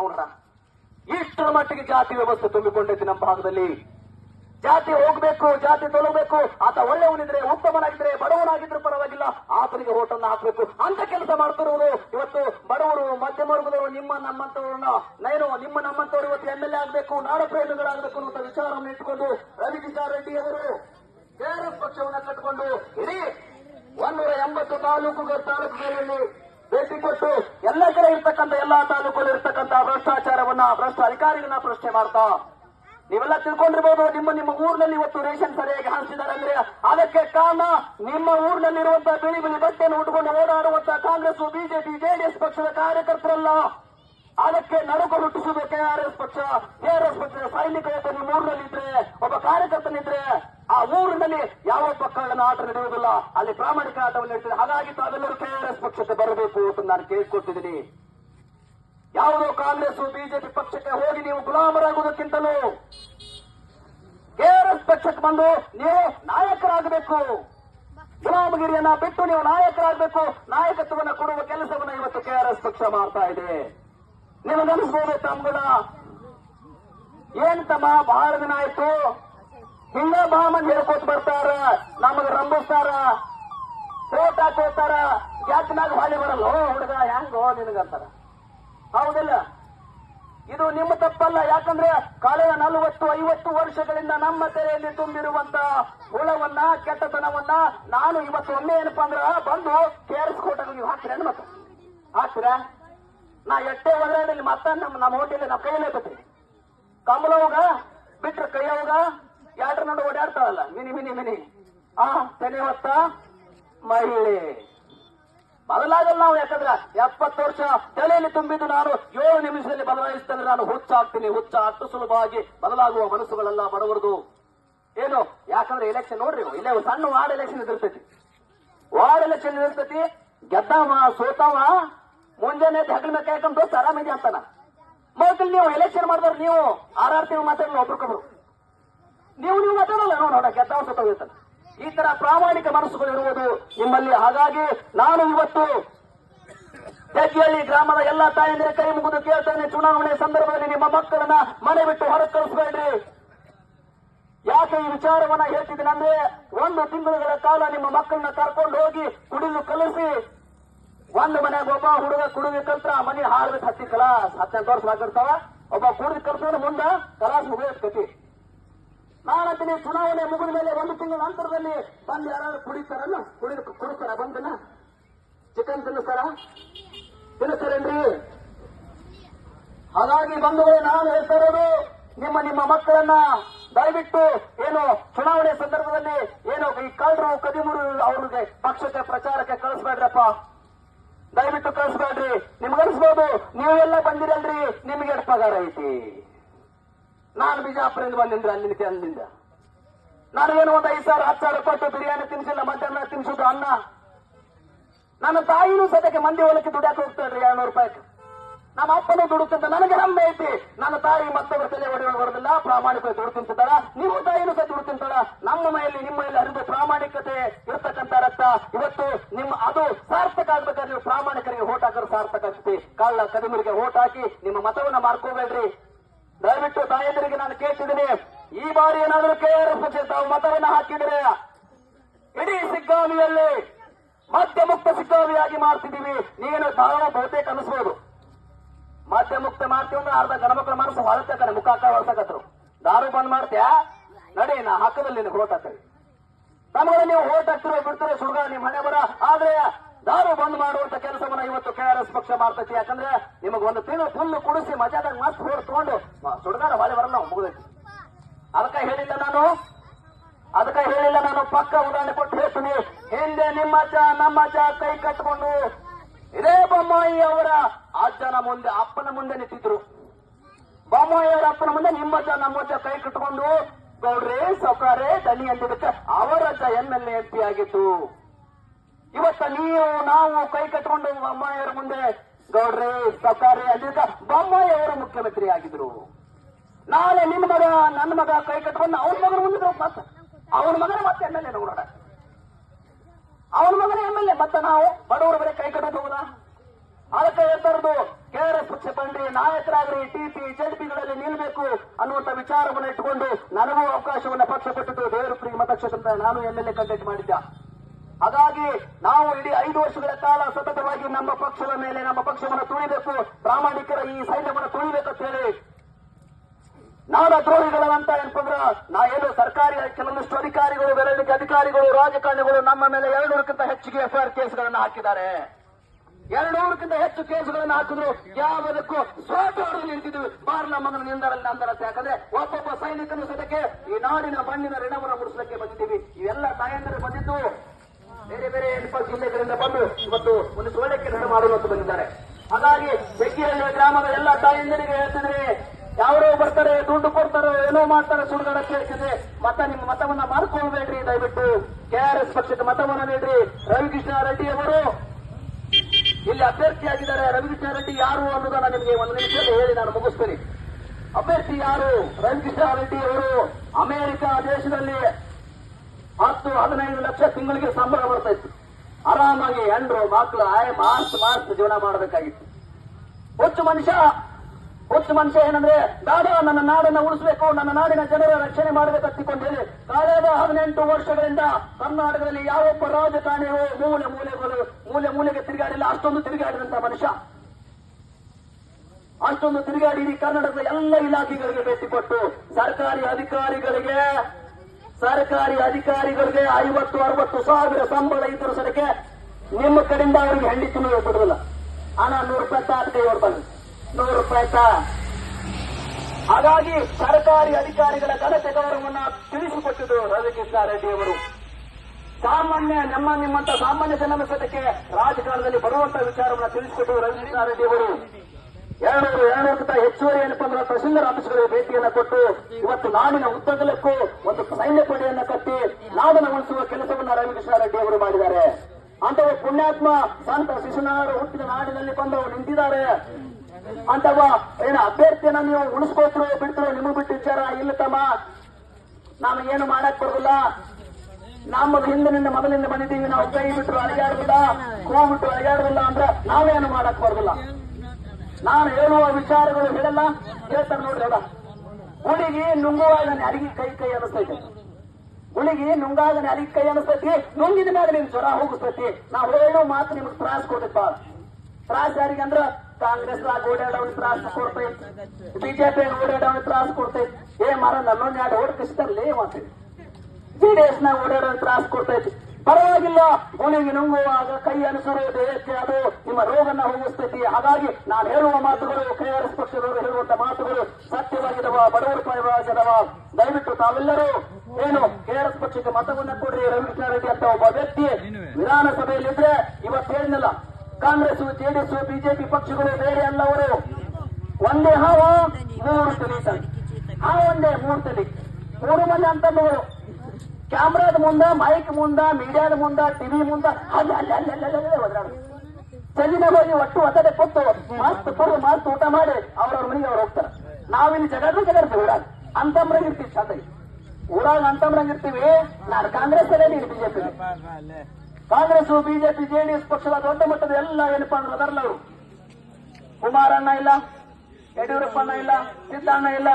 ನೋಡ್ರ ಇಷ್ಟರ ಮಟ್ಟಿಗೆ ಜಾತಿ ವ್ಯವಸ್ಥೆ ತುಂಬಿಕೊಂಡೈತಿ ನಮ್ಮ ಭಾಗದಲ್ಲಿ. ಜಾತಿ ಹೋಗ್ಬೇಕು, ಜಾತಿ ತೊಲಗಬೇಕು. ಆತ ಒಳ್ಳೆಯವನಿದ್ರೆ, ಉತ್ತಮನಾಗಿದ್ರೆ, ಬಡವನಾಗಿದ್ರೆ ಪರವಾಗಿಲ್ಲ. ಆತನಿಗೆ ಓಟನ್ನ ಹಾಕ್ಬೇಕು. ಅಂತ ಕೆಲಸ ಮಾಡ್ತಿರುವುದು ಇವತ್ತು ಬಡವರು, ಮಧ್ಯಮ ವರ್ಗದವರು, ನಿಮ್ಮ ನಮ್ಮಂತವರನ್ನ ನೈನು, ನಿಮ್ಮ ನಮ್ಮಂತವರು ಇವತ್ತು ಎಂ ಎಲ್ ಎ ಆಗ್ಬೇಕು, ನಾಡ ಪ್ರೇಮಿಗಳಾಗಬೇಕು ಅಂತ ವಿಚಾರವನ್ನು ಇಟ್ಕೊಂಡು ರವಿಕಿಶಾರ್ ರೆಡ್ಡಿ ಅವರು ಜೆಆರ್ಎಸ್ ಪಕ್ಷವನ್ನ ಕಟ್ಟಿಕೊಂಡು ಇಡೀ ಒಂದೂರ ಎಂಬತ್ತು ತಾಲೂಕುಗಳ ತಾಲೂಕುಗಳಲ್ಲಿ ಭೇಟಿ ಕೊಟ್ಟು. ಎಲ್ಲ ಕಡೆ ಇರ್ತಕ್ಕಂಥ ಎಲ್ಲಾ ತಾಲೂಕಲ್ಲಿ ಇರ್ತಕ್ಕಂಥ ಭ್ರಷ್ಟಾಚಾರವನ್ನ ಭ್ರಷ್ಟ ಅಧಿಕಾರಿಗಳನ್ನ ಪ್ರಶ್ನೆ ಮಾಡ್ತಾ. ನೀವೆಲ್ಲ ತಿಳ್ಕೊಂಡಿರ್ಬೋದು, ನಿಮ್ಮ ನಿಮ್ಮ ಊರಿನಲ್ಲಿ ಇವತ್ತು ರೇಷನ್ ಸರಿಯಾಗಿ ಹಂಚಿದ್ದಾರೆ ಅಂದ್ರೆ ಅದಕ್ಕೆ ಕಾರಣ ನಿಮ್ಮ ಊರಿನಲ್ಲಿರುವಂತಹ ಬಿಳಿ ಬಿಳಿ ಬಟ್ಟೆಯನ್ನು ಉಟ್ಕೊಂಡು ಓಡಾಡುವಂತಹ ಕಾಂಗ್ರೆಸ್ ಬಿಜೆಪಿ ಜೆಡಿಎಸ್ ಪಕ್ಷದ ಕಾರ್ಯಕರ್ತರಲ್ಲ. ಅದಕ್ಕೆ ನಡುಕ ಹುಟ್ಟಿಸುವುದು ಕೆಆರ್ಎಸ್ ಪಕ್ಷ. ಕೆಆರ್ಎಸ್ ಪಕ್ಷದ ಸೈನಿಕರು ನಿಮ್ಮ ಊರಿನಲ್ಲಿದ್ರೆ ಒಬ್ಬ ಕಾರ್ಯಕರ್ತನಿದ್ರೆ ಆ ಊರಿನಲ್ಲಿ ಯಾವ ಪಕ್ಕಗಳನ್ನ ಆಟ ನಡೆಯುವುದಿಲ್ಲ, ಅಲ್ಲಿ ಪ್ರಾಮಾಣಿಕ ಆಟವನ್ನು ನಡೆಸಿದೆ ಹಾಗಾಗಿ ತಾವೆಲ್ಲರೂ ಕೆಆರ್ಎಸ್ ಪಕ್ಷಕ್ಕೆ ಬರಬೇಕು ಅಂತ ನಾನು ಕೇಳಿಕೊಟ್ಟಿದ್ದೀನಿ ಯಾವುದೋ ಕಾಂಗ್ರೆಸ್ ಬಿಜೆಪಿ ಪಕ್ಷಕ್ಕೆ ಹೋಗಿ ನೀವು ಗುಲಾಮರಾಗುವುದಕ್ಕಿಂತಲೂ ಕೆಆರ್ಎಸ್ ಪಕ್ಷಕ್ಕೆ ಬಂದು ನೀವು ನಾಯಕರಾಗಬೇಕು. ಗುಲಾಮಗಿರಿಯನ್ನ ಬಿಟ್ಟು ನೀವು ನಾಯಕರಾಗಬೇಕು. ನಾಯಕತ್ವವನ್ನು ಕೊಡುವ ಕೆಲಸವನ್ನ ಇವತ್ತು ಕೆಆರ್ಎಸ್ ಪಕ್ಷ ಮಾಡ್ತಾ ಇದೆ. ನಿಮಗನಿಸ್ಬೋದು ತಮ್ಗಳ ಏನ್ ತಮ್ಮ ಬಹಳ ದಿನ ಆಯ್ತು ಹಿಂಗ ಬಾಮನ್ ಹೇಳ್ಕೊತ ಬರ್ತಾರ, ನಮಗ ರಂಬಿಸ್ತಾರ. ಫೋಟೋ ಹಾಕೋತಾರ ಮ್ಯಾಗ ಬಾಲಿ ಬರಲ್ಲ? ಓ, ಹುಡುಗ ಹೆಂಗೋ ನಿನಗಂತಾರ. ಹೌದಿಲ್ಲ. ಇದು ನಿಮ್ಮ ತಪ್ಪಲ್ಲ, ಯಾಕಂದ್ರೆ ಕಳೆದ ನಲವತ್ತು, ಐವತ್ತು ವರ್ಷಗಳಿಂದ ನಮ್ಮ ತೆರೆಯಲ್ಲಿ ತುಂಬಿರುವಂತ ಹುಳವನ್ನ, ಕೆಟ್ಟತನವನ್ನ ನಾನು ಇವತ್ತು ಒಮ್ಮೆ ಏನಪ್ಪಾ ಅಂದ್ರ ಬಂದು ಕೇರಿಸ್ಕೊಟ್ಟಾಗ ನೀವು ಹಾಕ್ತೀರ ಮತ್ತೆ? ಹಾಕ್ತೀರ? ನಾ ಎಷ್ಟೇ ಒಳ್ಳೆ ಮತ್ತೆ ನಮ್ಮ ನಮ್ಮ ಹೋಟೆಲ್ ನಾವು ಕೈಯಲ್ಲೇ ಬತ್ತೀವಿ ಕಮಲವಾಗ ಬಿಟ್ರ ಕೈಯವಾಗ ಯಾಟ್ರ ನಡು ಓಡಾಡ್ತಾವಲ್ಲ ಮಿನಿ ಮಿನಿ ಮಿನಿ. ಆ ತೆನೆ ಹೊತ್ತ ಮಹಿಳೆ. ಬದಲಾಗಲ್ಲ ನಾವು ಯಾಕಂದ್ರೆ ಎಪ್ಪತ್ತು ವರ್ಷ ತಲೆಯಲ್ಲಿ ತುಂಬಿದ್ದು ನಾನು ಏಳು ನಿಮಿಷದಲ್ಲಿ ಬದಲಾಯಿಸ್ತಂದ್ರೆ ನಾನು ಹುಚ್ಚಾಗ್ತೀನಿ. ಹುಚ್ಚ ಅಷ್ಟು ಸುಲಭವಾಗಿ ಬದಲಾಗುವ ಮನಸ್ಸುಗಳೆಲ್ಲ ಬಡವರದು. ಏನು? ಯಾಕಂದ್ರೆ ಎಲೆಕ್ಷನ್ ನೋಡ್ರಿ ನೀವು, ಇಲ್ಲೇ ಸಣ್ಣ ವಾರ್ಡ್ ಎಲೆಕ್ಷನ್ ಇದಿರ್ತೈತಿ ವಾರ್ಡ್ ಎಲೆಕ್ಷನ್ ಇದ್ರತೈತಿ ಗೆದ್ದಾವ ಸೋತಾವ ಮುಂಜಾನೆ ಹೆಗಲ ಮೇಲೆ ಕಾಯ್ಕೊಂಡು ದೋಸ್ತ ಆರಾಮಿದೆ ಅಂತಾನ. ಮೊದಲು ನೀವು ಎಲೆಕ್ಷನ್ ಮಾಡಿದ್ರೆ ನೀವು ಆರಾರ್ತಿ ತಿಂಗಳು ಮಾತಾಡಲ್ಲ ಒಬ್ರಿಗೊಬ್ರು ನೀವು ನೀವು ಮಾತಾಡಲ್ಲ ನೋಡ ನೋಡ ಗೆದ್ದವ ಸೋತವ ಇರ್ತಾನೆ ಈ ತರ ಪ್ರಾಮಾಣಿಕ ಮನಸ್ಸುಗಳು ಇರುವುದು ನಿಮ್ಮಲ್ಲಿ. ಹಾಗಾಗಿ ನಾನು ಇವತ್ತು ಹೆಜ್ಜೆಹಳ್ಳಿ ಗ್ರಾಮದ ಎಲ್ಲಾ ತಾಯಂದಿರ ಕೈ ಮುಗಿದು ಕೇಳ್ತೇನೆ. ಚುನಾವಣೆ ಸಂದರ್ಭದಲ್ಲಿ ನಿಮ್ಮ ಮಕ್ಕಳನ್ನ ಮನೆ ಬಿಟ್ಟು ಹೊರಗೆ ಕಳಿಸ್ಬೇಡ್ರಿ. ಯಾಕೆ ಈ ವಿಚಾರವನ್ನ ಹೇಳ್ತಿದ್ದೀನಿ ಅಂದ್ರೆ, ಒಂದು ತಿಂಗಳುಗಳ ಕಾಲ ನಿಮ್ಮ ಮಕ್ಕಳನ್ನ ಕರ್ಕೊಂಡು ಹೋಗಿ ಕುಡಿದು ಕಲಿಸಿ, ಒಂದು ಮನೆಯಾಗ ಒಬ್ಬ ಹುಡುಗ ಆ ಮನೆ ಹಾಡ್ಬಿಟ್ಟು ಹತ್ತಿ ಕಲಾಸ್ ಹತ್ತನೇ ವರ್ಷ ಒಬ್ಬ ಕುಡಿದು ಕಲ್ಸೋದು ಮುಂದ ಕಲಾಸ್ ಮುಗಿಯೋದ್ ಕತಿ ನಾಳಂತೀನಿ ಚುನಾವಣೆ ಮುಗಿದ ಮೇಲೆ ಒಂದು ತಿಂಗಳ ನಂತರದಲ್ಲಿ ಬಂದು ಯಾರಾದ್ರೂ ಕುಡಿತಾರಲ್ಲ? ಕುಡಿ ಕುಡಿತಾರ ಬಂದನ? ಚಿಕನ್ ತಿನ್ನಿಸ್ತಾರ? ತಿನ್ನಿಸ್ತಾರೇನ್ರಿ? ಹಾಗಾಗಿ ಬಂಧುಗಳೇ, ನಾನು ಹೇಳ್ತಾ ಇರೋದು ನಿಮ್ಮ ನಿಮ್ಮ ಮಕ್ಕಳನ್ನ ದಯವಿಟ್ಟು ಏನು ಚುನಾವಣೆ ಸಂದರ್ಭದಲ್ಲಿ ಏನು ಈ ಕಳ್ಳರು, ಕದಿಮೂರು ಅವ್ರಿಗೆ ಪಕ್ಷಕ್ಕೆ, ಪ್ರಚಾರಕ್ಕೆ ಕಳಿಸ್ಬೇಡ್ರಪ್ಪ. ದಯವಿಟ್ಟು ಕಳಿಸ್ಬೇಡ್ರಿ. ನಿಮ್ಗನ್ಸ್ಬೋದು ನೀವೆಲ್ಲ ಬಂದಿರಲ್ರಿ, ನಿಮ್ಗೆ ಪಗಾರ ಐತಿ? ನಾನು ಬಿಜಾಪುರದಿಂದ ಬಂದಿನ್ರಿ ಅಲ್ಲಿಂದ ಅಲ್ಲಿಂದ. ನಾನು ಏನು ಒಂದು ಐದು ಸಾವಿರ, ಹತ್ತು ಸಾವಿರ ಕೊಟ್ಟು ಬಿರಿಯಾನಿ ತಿನ್ಸಿಲ್ಲ, ಮಧ್ಯಾಹ್ನ ತಿನ್ಸುದು ಅನ್ನ. ನನ್ನ ತಾಯಿನೂ ಸದ್ಯಕ್ಕೆ ಮಂದಿ ಹೊಲಕ್ಕೆ ದುಡ್ಯಾಕ ಹೋಗ್ತಾಳ್ರಿ, ಎರಡ್ನೂರು ರೂಪಾಯಿ ನಮ್ಮ ಅಪ್ಪನು ದುಡುತ್ತಂತ ನನಗೆ ನಂಬೆ ಐತಿ. ನನ್ನ ತಾಯಿ ಮತ್ತೊಬ್ಬರ ತಲೆ ಹೊಡೆಯೋದು ಬರೋದಿಲ್ಲ ಪ್ರಾಮಾಣಿಕತೆ ದುಡ್ಡು ನಿಮ್ಮ ತಾಯಿನೂ ಸಹ ದುಡ್ಡು ನಮ್ಮ ಮನೆಯಲ್ಲಿ ನಿಮ್ಮ ಮನೆಯಲ್ಲಿ ಹರಿದು ಪ್ರಾಮಾಣಿಕತೆ ಇರತಕ್ಕಂತ ರಕ್ತ. ಇವತ್ತು ನಿಮ್ಮ, ಅದು ಸಾರ್ಥಕ ಆಗ್ಬೇಕಾದ್ರೆ ಪ್ರಾಮಾಣಿಕರಿಗೆ ಓಟ್ ಹಾಕಲು ಸಾರ್ಥಕ ಆಗ್ತದೆ. ಕಳ್ಳ ಕದಿಮರಿಗೆ ಓಟ್ ಹಾಕಿ ನಿಮ್ಮ ಮತವನ್ನ ಮಾರ್ಕೋಬೇಡ್ರಿ ದಯವಿಟ್ಟು ತಾಯಂದಿರಿಗೆ ನಾನು ಕೇಳ್ತಿದ್ದೀನಿ ಈ ಬಾರಿ ಏನಾದರೂ ಕೆಆರ್ಎಸ್ ಪಕ್ಷ ತಾವು ಮತವನ್ನ ಹಾಕಿದರೆ ಇಡೀ ಸಿಗ್ಗಾಮಿಯಲ್ಲಿ ಮಧ್ಯ ಮುಕ್ತ ಸಿಗ್ಗಾಮಿಯಾಗಿ ಮಾಡ್ತಿದ್ದೀವಿ. ನೀನು ತಾವು ಬಹುತೇಕ ಅನಿಸ್ಬೋದು. ಮಧ್ಯ ಮುಕ್ತ ಮಾಡ್ತೀವಿ ಅಂದ್ರೆ ಅರ್ಧ ಗಣಮಕ್ಕಳ ಮನಸ್ಸು ಹೊಳತೆ ಮುಖ ಹಾಕ ಹೊಳ್ಸಕತ್ರು ದಾರು ಬಂದ್ ಮಾಡ್ತೀಯಾ? ನಡಿ, ನಾ ಹಕ್ಕದಲ್ಲಿ ನಿನಗೆ ಓಟ್ ಹಾಕ್ತೀವಿ ನಮಗೆ ನೀವು ಹೋಟ್ ಹಾಕ್ತಿರೋ ಬಿಡ್ತಿರೋ ಸುಡ್ಗ, ನಿಮ್ ಹಣೆ ಬರ. ಆದ್ರೆ ದಾರು ಬಂದ್ ಮಾಡುವಂತ ಕೆಲಸವನ್ನ ಇವತ್ತು ಕೆಆರ್ಎಸ್ ಪಕ್ಷ ಮಾಡ್ತೈತಿ. ಯಾಕಂದ್ರೆ ನಿಮಗ್ ಒಂದು ತಿಂಗಳು ಫುಲ್ ಕುಡಿಸಿ ಮಜಾದಾಗ ಮಸ್ತ್ ಹೋಗಿ ತಗೊಂಡು ಸುಡ್ಗಾರ ಹೊಳೆ ಬರಲ್ಲ, ಮುಗಿದೈತಿ. ಅದಕ್ಕೆ ಹೇಳಿಲ್ಲ ನಾನು ಅದಕ್ಕೆ ಹೇಳಿಲ್ಲ ನಾನು, ಪಕ್ಕ ಉದಾಹರಣೆ ಕೊಟ್ಟು ಹೇಳ್ತೀನಿ. ಹಿಂದೆ ನಿಮ್ಮ ಅಜ್ಜ, ನಮ್ಮ ಅಜ್ಜ ಕೈ ಕಟ್ಟಿಕೊಂಡು ಇದೇ ಬೊಮ್ಮಾಯಿ ಅವರ ಅಜ್ಜನ ಮುಂದೆ, ಅಪ್ಪನ ಮುಂದೆ ನಿಂತಿದ್ರು. ಬೊಮ್ಮಾಯಿ ಅವರ ಅಪ್ಪನ ಮುಂದೆ ನಿಮ್ಮ ಅಜ್ಜ, ನಮ್ಮ ಅಜ್ಜ ಕೈ ಕಟ್ಟಿಕೊಂಡು, ಗೌಡ್ರೆ, ಸೌಕಾರೇ ದನಿ ಅಂದಿದ್ದಕ್ಕೆ ಅವರ ಅಜ್ಜ ಎಂ ಎಲ್ ಎಂ ಪಿ ಆಗಿತ್ತು. ಇವತ್ತ ನೀವು, ನಾವು ಕೈ ಕಟ್ಟಿಕೊಂಡು ಬೊಮ್ಮಾಯಿಯವರ ಮುಂದೆ, ಗೌಡ್ರೆ, ಸೌಕಾರಿ ಅಂದಿದ್ದಕ್ಕೆ ಬೊಮ್ಮಾಯಿ ಅವರು ಮುಖ್ಯಮಂತ್ರಿ ಆಗಿದ್ರು ನಾಳೆ ನಿಮ್ಮ ಮಗ, ನನ್ನ ಮಗ ಕೈ ಕಟ್ಕೊಂಡು ಅವ್ರ ಮಗನ ಮುಂದೆ ಅವನ ಮಗನ ಮತ್ತೆ ಎಂ ಎಲ್ ಎ ನೋಡೋಣ ಅವನ ಮಗನ ಎಂ ಎಲ್ ಎ ಮತ್ತೆ ನಾವು ಬಡವರ ಬರೆ ಕೈ ಕಟ್ಟೋದು ಹೋಗುದಾ? ಅದಕ್ಕೆ ಆರ್ ಕೆಆರ್ಎಸ್ ಪಕ್ಷ ಬಂಡಿ ನಾಯಕರಾಗ್ರಿ ಟಿಪಿ ಜೆಡ್ಪಿಗಳಲ್ಲಿ ನಿಲ್ಬೇಕು ಅನ್ನುವಂತ ವಿಚಾರವನ್ನು ಇಟ್ಟುಕೊಂಡು ನನಗೂ ಅವಕಾಶವನ್ನ ಪಕ್ಷ ಕೊಟ್ಟಿದ್ದು ದೇವರು ಪ್ರಿಯ ಮತಕ್ಷೇತ್ರ ನಾನು ಎ ಕಚೇರಿ ಮಾಡಿದ್ದ. ಹಾಗಾಗಿ ನಾವು ಇಡೀ ಐದು ವರ್ಷಗಳ ಕಾಲ ಸತತವಾಗಿ ನಮ್ಮ ಪಕ್ಷದ ಮೇಲೆ, ನಮ್ಮ ಪಕ್ಷವನ್ನು ತುಳಿಬೇಕು, ಪ್ರಾಮಾಣಿಕರ ಈ ಸೈನ್ಯವನ್ನು ತುಳಿಬೇಕು ಅಂತ ಹೇಳಿ ನಾಡ ದ್ರೋಹಿಗಳಂತ ಏನಪ್ಪಂದ್ರ ನಾ ಏನು ಸರ್ಕಾರಿ ಕೆಲವೊಂದಿಷ್ಟು ಅಧಿಕಾರಿಗಳು ಬೆರಳಿಗೆ ಅಧಿಕಾರಿಗಳು, ರಾಜಕಾರಣಿಗಳು ನಮ್ಮ ಮೇಲೆ ಎರಡೂರಕ್ಕಿಂತ ಹೆಚ್ಚಿಗೆ ಎಫ್ಐಆರ್ ಕೇಸ್ಗಳನ್ನು ಹಾಕಿದ್ದಾರೆ. ಎರಡೂರಕ್ಕಿಂತ ಹೆಚ್ಚು ಕೇಸುಗಳನ್ನು ಹಾಕಿದ್ರು ಯಾವುದಕ್ಕೂ ಸ್ವಾತ ನಿಂತಿದ್ದೀವಿ ನಿಂತಿದ್ವಿ. ಬಾರ್ ಮಗನ ನಿಂದರಲ್ಲಿ ನಂದರತ್ತೆ ಯಾಕಂದ್ರೆ ಒಬ್ಬೊಬ್ಬ ಸೈನಿಕನ ಸದಕ್ಕೆ ಈ ನಾಡಿನ ಮಣ್ಣಿನ ಋಣವನ್ನು ಮುಡಿಸಲಿಕ್ಕೆ ಬಂದಿದ್ದೀವಿ. ಇವೆಲ್ಲ ತಾಯಂದಿರು ಬಂದಿದ್ದು ಬೇರೆ ಬೇರೆ ಏನಪ್ಪ ಜಿಲ್ಲೆಗಳಿಂದ ಬಂದು ಇವತ್ತು ಒಂದು ಒಳ್ಳೆ ಕೆಲಸ ಮಾಡಲು ಬಂದಿದ್ದಾರೆ. ಹಾಗಾಗಿ ಬೆಂಕಿಯಲ್ಲಿ ಗ್ರಾಮದ ಎಲ್ಲ ತಾಯಂದಿರಿಗೆ ಹೇಳ್ತಿದ್ರೆ ಬರ್ತಾರೆ ದುಡ್ಡು ಕೊಡ್ತಾರೆ, ಏನೋ ಮಾಡ್ತಾರೆ ಸುಡುಗಾಡ ಕೇಳ್ತಿದೆ ಮತ ನಿಮ್ಮ ಮತವನ್ನ ಮಾರ್ಕೊಳ್ಬೇಡ್ರಿ ದಯವಿಟ್ಟು ಕೆಆರ್ಎಸ್ ಪಕ್ಷಕ್ಕೆ ಮತವನ್ನ ನೀಡ್ರಿ. ರವಿಕೃಷ್ಣ ರೆಡ್ಡಿ ಅವರು ಇಲ್ಲಿ ಅಭ್ಯರ್ಥಿಯಾಗಿದ್ದಾರೆ. ರವಿಕೃಷ್ಣ ರೆಡ್ಡಿ ಯಾರು ಅನ್ನೋದನ್ನ ನಿಮಗೆ ಒಂದು ನಿಮಿಷದಲ್ಲಿ ಹೇಳಿ, ನಾನು ಮುಗಿಸ್ತೀನಿ. ಅಭ್ಯರ್ಥಿ ಯಾರು? ರವಿಕೃಷ್ಣ ರೆಡ್ಡಿ ಅವರು ಅಮೆರಿಕ ದೇಶದಲ್ಲಿ ಹತ್ತು, ಹದಿನೈದು ಲಕ್ಷ ತಿಂಗಳಿಗೆ ಸಂಬಳ ಬರ್ತಾ ಇತ್ತು. ಆರಾಮಾಗಿ ಹೆಂಡ್ರು ಮಕ್ಕಳು ಆಯ್, ಮಾರ್ಚ್ ಮಾರ್ಚ್ ಜೀವನ ಮಾಡಬೇಕಾಗಿತ್ತು. ಹುಚ್ಚು ಮನುಷ್ಯ ಹುಚ್ಚು ಮನುಷ್ಯ ಏನಂದ್ರೆ ಬೇಡ ನನ್ನ ನಾಡನ್ನ ಉಳಿಸಬೇಕು, ನನ್ನ ನಾಡಿನ ಜನರ ರಕ್ಷಣೆ ಮಾಡಬೇಕು ತಿಳ್ಕೊಂಡು ಹೇಳಿ ಕಳೆದ ಹದಿನೆಂಟು ವರ್ಷಗಳಿಂದ ಕರ್ನಾಟಕದಲ್ಲಿ ಯಾವೊಬ್ಬ ರಾಜಕಾರಣಿಗಳು ಮೂಲೆ ಮೂಲೆಗಳು, ಮೂಲೆ ಮೂಲೆಗೆ ತಿರುಗಾಡಿಲ್ಲ. ಅಷ್ಟೊಂದು ತಿರುಗಾಡಿದಂತ ಮನುಷ್ಯ. ಅಷ್ಟೊಂದು ತಿರುಗಾಡಿ ಕರ್ನಾಟಕದ ಎಲ್ಲ ಇಲಾಖೆಗಳಿಗೆ ಭೇಟಿ ಕೊಟ್ಟು, ಸರ್ಕಾರಿ ಅಧಿಕಾರಿಗಳಿಗೆ ಸರ್ಕಾರಿ ಅಧಿಕಾರಿಗಳಿಗೆ ಐವತ್ತು, ಅರವತ್ತು ಸಾವಿರ ಸಂಬಳ ಇದ್ದರೂ ಸದಕ್ಕೆ ನಿಮ್ಮ ಕಡೆಯಿಂದ ಅವರಿಗೆ ಹೆಂಡಿ ತಿನ್ನೋದು ಹಣ ನೂರು ರೂಪಾಯಿ ತಾಟ್ ಇವ್ರು ನೂರು ರೂಪಾಯಿ ಹಾಗಾಗಿ ಸರ್ಕಾರಿ ಅಧಿಕಾರಿಗಳ ಘನತೆ ಗೌರವವನ್ನು ತಿಳಿಸಿಕೊಟ್ಟಿದ್ದು ರಾಜಕೃಷ್ಣ ರೆಡ್ಡಿ ಅವರು. ಸಾಮಾನ್ಯ ನಮ್ಮ ನಿಮ್ಮಂತ ಸಾಮಾನ್ಯ ಜನರ ಸದಕ್ಕೆ ರಾಜಕಾರಣದಲ್ಲಿ ಬರುವಂತ ವಿಚಾರವನ್ನು ತಿಳಿಸಿಕೊಟ್ಟು ರವಿಕೃಷ್ಣ ರೆಡ್ಡಿ ಅವರು. ಎರಡೂರು ಎರಡ್ನೂರಕ್ಕಿಂತ ಹೆಚ್ಚುವರಿ ಏನಪ್ಪ ಅಂದ್ರೆ ತಹಸೀಲ್ದಾರ್ ಆಫೀಸ್ಗಳಿಗೆ ಭೇಟಿಯನ್ನು ಕೊಟ್ಟು ಇವತ್ತು ನಾಡಿನ ಉದ್ದಗಲಕ್ಕೂ ಒಂದು ಸೈನ್ಯ ಪಡೆಯನ್ನು ಕಟ್ಟಿ ನಾಡನ ಉಳಿಸುವ ಕೆಲಸವನ್ನ ರವಿಕೃಷ್ಣ ರೆಡ್ಡಿ ಅವರು ಮಾಡಿದ್ದಾರೆ. ಅಂತಹ ಪುಣ್ಯಾತ್ಮ, ಸಂತ, ಶಿಶುನಾರು ಹುಟ್ಟಿದ ನಾಡಿನಲ್ಲಿ ಬಂದು ನಿಂತಿದ್ದಾರೆ. ಅಂತವ ಏನ ಅಭ್ಯರ್ಥಿಯನ್ನ ನೀವು ಉಳಿಸ್ಕೊಳ್ತಿರೋ ಬಿಡ್ತಿರೋ ನಿಮಗ್ ಬಿಟ್ಟು ವಿಚಾರ ಇಲ್ಲ ತಮ್ಮ. ನಾನು ಏನು ಮಾಡಕ್ ಬರೋದಿಲ್ಲ. ಹಿಂದೆ ಹಿಂದಿನಿಂದ ಮೊದಲಿಂದ ಬಂದಿದ್ದೀವಿ. ನಾವು ಕೈ ಬಿಟ್ಟರು ಅಳಿಗಾಡುದಿಲ್ಲ ಹೂ ಬಿಟ್ಟು ಅಳಿಗಾಡುದಿಲ್ಲ ಅಂದ್ರೆ ನಾವೇನು ಮಾಡಕ್ ಬರೋದಿಲ್ಲ. ನಾನು ಹೇಳುವ ವಿಚಾರಗಳು ಹೇಳಲ್ಲ. ಹೇಳ್ತಾರೆ ನೋಡ್ರಿ ಹೇಳ ಹುಡುಗಿ ನುಂಗುವಾಗ ಅಡಿಗೆ ಕೈ ಕೈ ಅನಿಸ್ತೈತೆ. ಹುಡುಗಿ ನುಂಗಾಗ ಅಡಿಗೆ ಕೈ ಅನಿಸ್ತೈತಿ. ನುಂಗಿದ ಮೇಲೆ ನಿಮ್ ಜ್ವರ ಹೋಗಿಸ್ತೈತಿ ನಾವು ಹೇಳೋ ಮಾತು ನಿಮ್ಗೆ ತ್ರಾಸ್ ಕೊಡ್ತೈತಿ ತ್ರಾಸ್ ಯಾರಿಗೆ ಅಂದ್ರ ಕಾಂಗ್ರೆಸ್ ಓಡಾಡೋನ್ ತ್ರಾಸ ಕೊಡ್ತೈತಿ ಬಿಜೆಪಿ ಓಡಾಡೋನ್ ತ್ರಾಸ ಕೊಡ್ತೈತಿ ಏ ಮರ ನನ್ನೊಂದು ಎರಡು ಓಡ್ಕಿಸ್ತಾರಲೇ ಮತ್ತೆ ಜೆಡಿಎಸ್ ನಾಗ ಓಡಾಡೋನ್ ತ್ರಾಸ ಕೊಡ್ತೈತಿ ಪರವಾಗಿಲ್ಲ ಗುಣಿಗೆ ನುಂಗುವಾಗ ಕೈ ಅನುಸರು ದೇಹಕ್ಕೆ ಅದು. ನಿಮ್ಮ ರೋಗನ ಹೋಗಿಸ್ತೈತಿ. ಹಾಗಾಗಿ ನಾನು ಹೇಳುವ ಮಾತುಗಳು, ಕೆಆರ್ಎಸ್ ಪಕ್ಷದವರು ಹೇಳುವಂತ ಮಾತುಗಳು ಸತ್ಯವಾಗಿದವ, ಬಡವರ ಪರವಾಗಿದವ ದಯವಿಟ್ಟು ತಾವೆಲ್ಲರೂ ಏನು ಕೆಆರ್ಎಸ್ ಪಕ್ಷಕ್ಕೆ ಮತವನ್ನ ಕೊಡ್ರಿ ರವಿಕೃಷ್ಣ ರೆಡ್ಡಿ ಅಂತ ಒಬ್ಬ ವ್ಯಕ್ತಿ ವಿಧಾನಸಭೆಯಲ್ಲಿದ್ರೆ ಇವತ್ತು ಹೇಳಿದ್ನಲ್ಲ ಕಾಂಗ್ರೆಸ್ ಜೆಡಿಎಸ್ ಬಿಜೆಪಿ ಪಕ್ಷಗಳು ಬೇರೆ ಅಲ್ಲವರು ಒಂದೇ ಹಾವು, ಮೂರು ತಲಿ ಹಾವು ಒಂದೇ, ಮೂರು ತಲಿ. ಮೂರು ಮಂದಿ ಅಂತಂದವರು. ಕ್ಯಾಮ್ರಾದ ಮುಂದ ಮೈಕ್ ಮುಂದ, ಮೀಡಿಯಾದ ಮುಂದ, ಟಿವಿ ಮುಂದ, ಅಲ್ಲಿ ಅಲ್ಲಿ ಅಲ್ಲಿ ಚಂದಿನ ಹೋಗಿ ಒಟ್ಟು ಒತ್ತಡೆ ಕೊಟ್ಟು ಮಸ್ತ್ ಕೊಡು ಮಸ್ತ್ ಊಟ ಮಾಡಿ, ಅವ್ರವ್ರ ಮನೆಗೆ ಅವ್ರು ಹೋಗ್ತಾರೆ. ನಾವಿಲ್ಲಿ ಜಗತ್ತು ಜಗರ್ತೀವಿ ಊರಾಗ. ಅಂತಮ್ರಂಗ್ ಇರ್ತೀವಿ ಚಂದಾಗಿ ಊರಾಗ ಅಂತಮ್ರಂಗ್ ಇರ್ತೀವಿ, ನಾನು ಕಾಂಗ್ರೆಸ್ ಅಲ್ಲೇ ಬಿಜೆಪಿ ಕಾಂಗ್ರೆಸ್ ಬಿಜೆಪಿ ಜೆಡಿಎಸ್ ಪಕ್ಷದ ದೊಡ್ಡ ಮಟ್ಟದ ಎಲ್ಲ ಏನಪ್ಪಾ ಅಂದ್ರೆ ಅದರಲ್ಲವರು ಕುಮಾರಣ್ಣ ಇಲ್ಲ, ಯಡಿಯೂರಪ್ಪಣ್ಣ ಇಲ್ಲ, ಸಿದ್ದಣ್ಣ ಇಲ್ಲ.